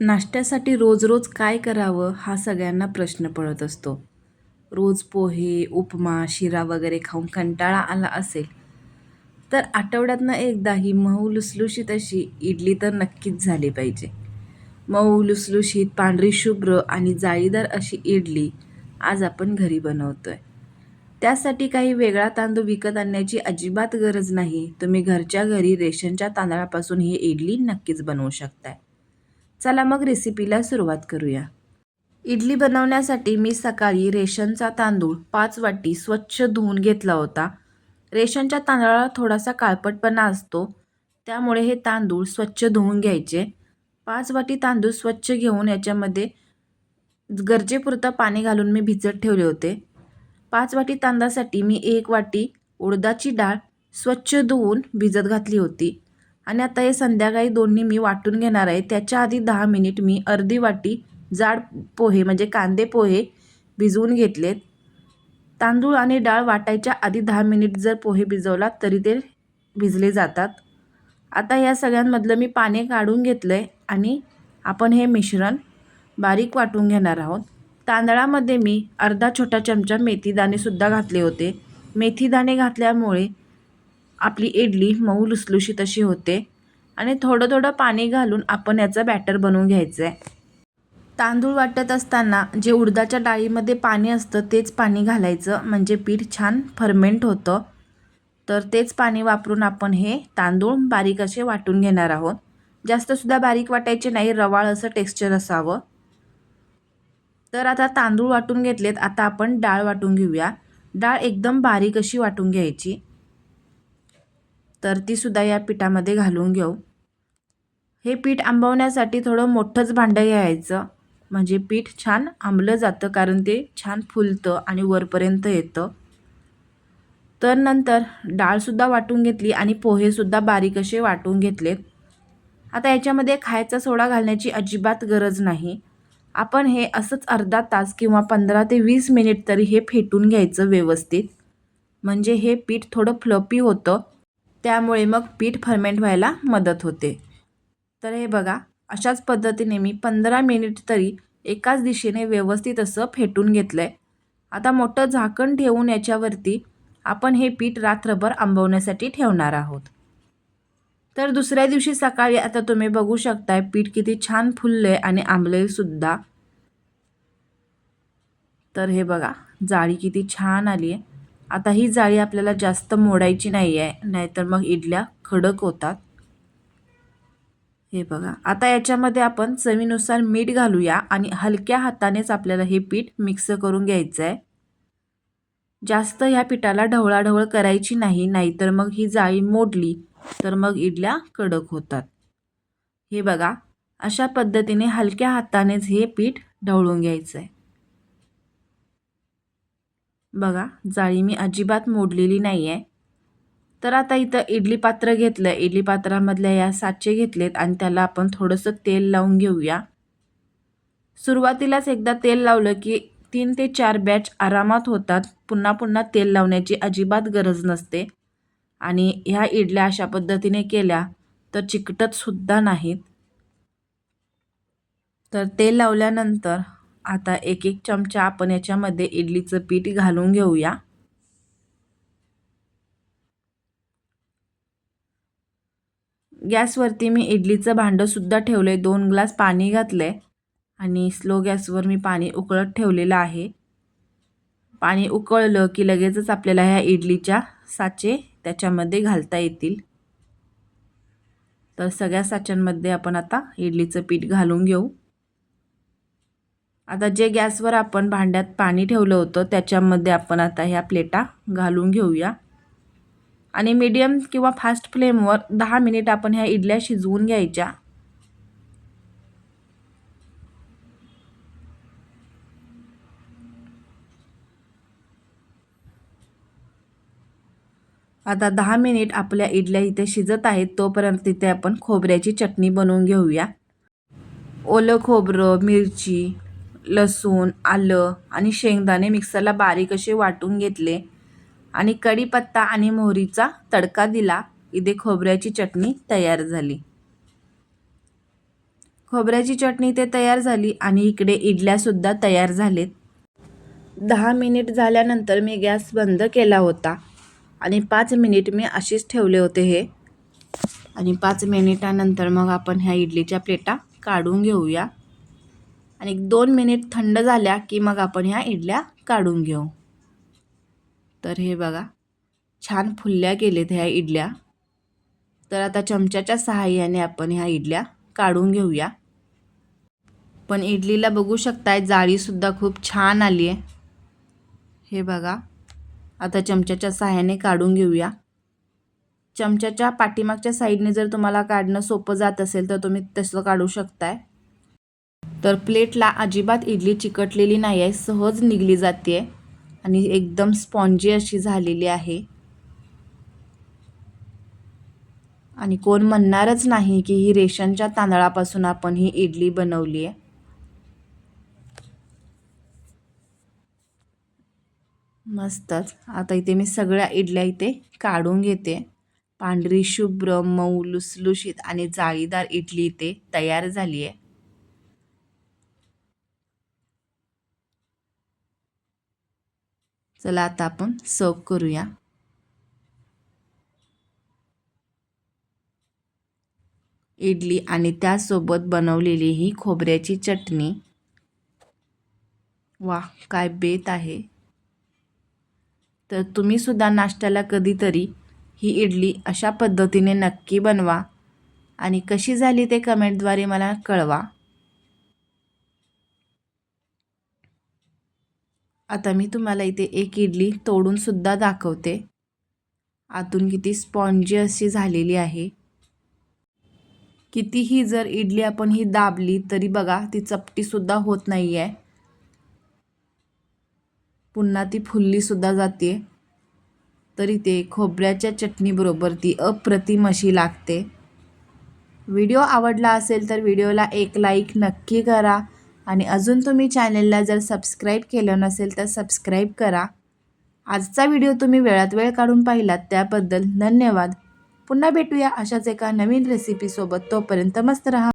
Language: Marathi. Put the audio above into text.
नाश्त्यासाठी रोज रोज काय करावं हा सगळ्यांना प्रश्न पडत असतो. रोज पोहे उपमा शिरा वगैरे खाऊन कंटाळा आला असेल तर आठवड्यातनं एकदा ही मऊ लुसलुशीत अशी इडली तर नक्कीच झाली पाहिजे. मऊ लुसलुशीत पांढरी शुभ्र आणि जाळीदार अशी इडली आज आपण घरी बनवतो आहे त्यासाठी काही वेगळा तांदूळ विकत आणण्याची अजिबात गरज नाही. तुम्ही घरच्या घरी रेशनच्या तांदळापासून ही इडली नक्कीच बनवू शकताय. चला मग रेसिपीला सुरुवात करूया. इडली बनवण्यासाठी मी सकाळी रेशनचा तांदूळ पाच वाटी स्वच्छ धुवून घेतला होता. रेशनच्या तांदळाला थोडासा काळपटपणा असतो. त्यामुळे हे तांदूळ स्वच्छ धुवून घ्यायचे. पाच वाटी तांदूळ स्वच्छ घेऊन याच्यामध्ये गरजेपुरतं पाणी घालून मी भिजत ठेवले होते. पाच वाटी तांदळासाठी मी एक वाटी उडदाची डाळ स्वच्छ धुवून भिजत घातली होती. आणि आता हे संध्याकाळी दोन्ही मी वाटून घेणार आहे. त्याच्या आधी दहा मिनिट मी अर्धी वाटी जाड पोहे म्हणजे कांदे पोहे भिजवून घेतलेत. तांदूळ आणि डाळ वाटायच्या आधी दहा मिनिट जर पोहे भिजवलात तरी ते भिजले जातात. आता या सगळ्यांमधलं मी पाणी काढून घेतलं आहे आणि आपण हे मिश्रण बारीक वाटून घेणार आहोत. तांदळामध्ये मी अर्धा छोटा चमचा मेथीदाणेसुद्धा घातले होते. मेथीदाणे घातल्यामुळे आपली इडली मऊ लुसलुशीत अशी होते आणि थोडं थोडं पाणी घालून आपण याचं बॅटर बनवून घ्यायचं आहे तांदूळ वाटत असताना जे उडदाच्या डाळीमध्ये पाणी असतं तेच पाणी घालायचं म्हणजे पीठ छान फर्मेंट होतं. तर तेच पाणी वापरून आपण हे तांदूळ बारीक असे वाटून घेणार आहोत. जास्तसुद्धा बारीक वाटायचे नाही रवाळ असं टेक्स्चर असावं. तर आता तांदूळ वाटून घेतलेत आता आपण डाळ वाटून घेऊया. डाळ एकदम बारीक अशी वाटून घ्यायची. तर तीसुद्धा या पिठामध्ये घालून घेऊ. हे पीठ आंबवण्यासाठी थोडं मोठंच भांडं घ्यायचं म्हणजे पीठ छान आंबलं जातं कारण ते छान फुलतं आणि वरपर्यंत येतं. तर नंतर डाळसुद्धा वाटून घेतली आणि पोहेसुद्धा बारीक असे वाटून घेतलेत. आता याच्यामध्ये खायचा सोडा घालण्याची अजिबात गरज नाही. आपण हे असंच अर्धा तास किंवा पंधरा ते वीस मिनिट तरी हे फेटून घ्यायचं व्यवस्थित. म्हणजे हे पीठ थोडं फ्लपी होतं. त्यामुळे मग पीठ फर्मेंट व्हायला मदत होते. तर हे बघा अशाच पद्धतीने मी पंधरा मिनिट तरी एकाच दिशेने व्यवस्थित असं फेटून घेतलं आहे आता मोठं झाकण ठेवून याच्यावरती आपण हे पीठ रात्रभर आंबवण्यासाठी ठेवणार आहोत. तर दुसऱ्या दिवशी सकाळी आता तुम्ही बघू शकताय पीठ किती छान फुललं आहे आणि आंबले सुद्धा. तर हे बघा जाळी किती छान आली आहे आता ही जाळी आपल्याला जास्त मोडायची नाही आहे नाहीतर मग इडल्या खडक होतात. हे बघा आता याच्यामध्ये आपण चवीनुसार मीठ घालूया आणि हलक्या हातानेच आपल्याला हे पीठ मिक्स करून घ्यायचं आहे जास्त ह्या पिठाला ढवळाढवळ करायची नाही नाहीतर मग ही जाळी मोडली तर मग इडल्या कडक होतात. हे बघा अशा पद्धतीने हलक्या हातानेच हे पीठ ढवळून घ्यायचं आहे बघा जाळी मी अजिबात मोडलेली नाही आहे तर आता इथं इडली पात्र घेतलं. इडली पात्रामधल्या या साचे घेतलेत आणि त्याला आपण थोडंसं तेल लावून घेऊया. सुरुवातीलाच एकदा तेल लावलं की तीन ते चार बॅच आरामात होतात. पुन्हा पुन्हा तेल लावण्याची अजिबात गरज नसते. आणि ह्या इडल्या अशा पद्धतीने केल्या तर चिकटतसुद्धा नाहीत. तर तेल लावल्यानंतर आता एक एक चमचा आपण याच्यामध्ये इडलीचं पीठ घालून घेऊया. गॅसवरती मी इडलीचं भांडंसुद्धा ठेवलं आहे दोन ग्लास पाणी घातलं आहे आणि स्लो गॅसवर मी पाणी उकळत ठेवलेलं आहे. पाणी उकळलं की लगेचच आपल्याला ह्या इडलीच्या साचे त्याच्यामध्ये घालता येतील. तर सगळ्या साच्यांमध्ये आपण आता इडलीचं पीठ घालून घेऊ. आता जे गॅसवर आपण भांड्यात पाणी ठेवलं होतं त्याच्यामध्ये आपण आता ह्या प्लेटा घालून घेऊया. आणि मीडियम किंवा फास्ट फ्लेमवर दहा मिनिट आपण ह्या इडल्या शिजवून घ्यायच्या. आता दहा मिनिट आपल्या इडल्या इथे शिजत आहेत तोपर्यंत तिथे आपण खोबऱ्याची चटणी बनवून घेऊया. ओलं खोबरं मिरची लसूण आलं आणि शेंगदाणे मिक्सरला बारीक असे वाटून घेतले आणि कढीपत्ता आणि मोहरीचा तडका दिला. इथे खोबऱ्याची चटणी तयार झाली. खोबऱ्याची चटणी ते तयार झाली आणि इकडे इडल्यासुद्धा तयार झालेत. दहा मिनिट झाल्यानंतर मी गॅस बंद केला होता आणि पाच मिनिट मी अशीच ठेवले होते हे. आणि पाच मिनिटानंतर मग आपण ह्या इडलीच्या प्लेटा काढून घेऊया. आणि दोन मिनिट थंड झाल्या की मग आपण ह्या इडल्या काढून घेऊ. तर हे बघा छान फुलल्या गेलेत ह्या इडल्या. तर आता चमच्याच्या सहाय्याने आपण ह्या इडल्या काढून घेऊया. पण इडलीला बघू शकताय जाळीसुद्धा खूप छान आली आहे हे बघा आता चमच्याच्या सहाय्याने काढून घेऊया. चमच्याच्या पाठीमागच्या साईडने जर तुम्हाला काढणं सोपं जात असेल तर तुम्ही तसं काढू शकताय. तर प्लेटला अजिबात इडली चिकटलेली नाही आहे सहज निघली जाते आहे आणि एकदम स्पॉन्जी अशी झालेली आहे. आणि कोण म्हणणारच नाही की ही रेशनच्या तांदळापासून आपण ही इडली बनवली आहे. मस्तच आता इथे मी सगळ्या इडल्या इथे काढून घेते. पांढरी शुभ्र मऊ लुसलुशीत आणि जाळीदार इडली इथे तयार झाली आहे. चला आता आपण सर्व करूया. इडली आणि त्यासोबत बनवलेली ही खोबऱ्याची चटणी. वा काय बेत आहे. तर तुम्हीसुद्धा नाश्त्याला कधीतरी ही इडली अशा पद्धतीने नक्की बनवा. आणि कशी झाली ते कमेंटद्वारे मला कळवा. आता मी तुम्हाला इथे एक इडली तोडूनसुद्धा दाखवते. आतून किती स्पॉन्जी अशी झालेली आहे. कितीही जर इडली आपण ही दाबली तरी बघा ती चपटीसुद्धा होत नाही आहे पुन्हा ती फुल्लीसुद्धा जाते. तरी ते खोबऱ्याच्या चटणीबरोबर ती अप्रतिम अशी लागते. व्हिडिओ आवडला असेल तर व्हिडिओला एक लाईक नक्की करा. आणि अजून तुम्ही चॅनलला जर सबस्क्राईब केलं नसेल तर सबस्क्राईब करा. आजचा व्हिडिओ तुम्ही वेळात वेळ काढून पाहिलात त्याबद्दल धन्यवाद. पुन्हा भेटूया अशाच एका नवीन रेसिपीसोबत तोपर्यंत मस्त रहा.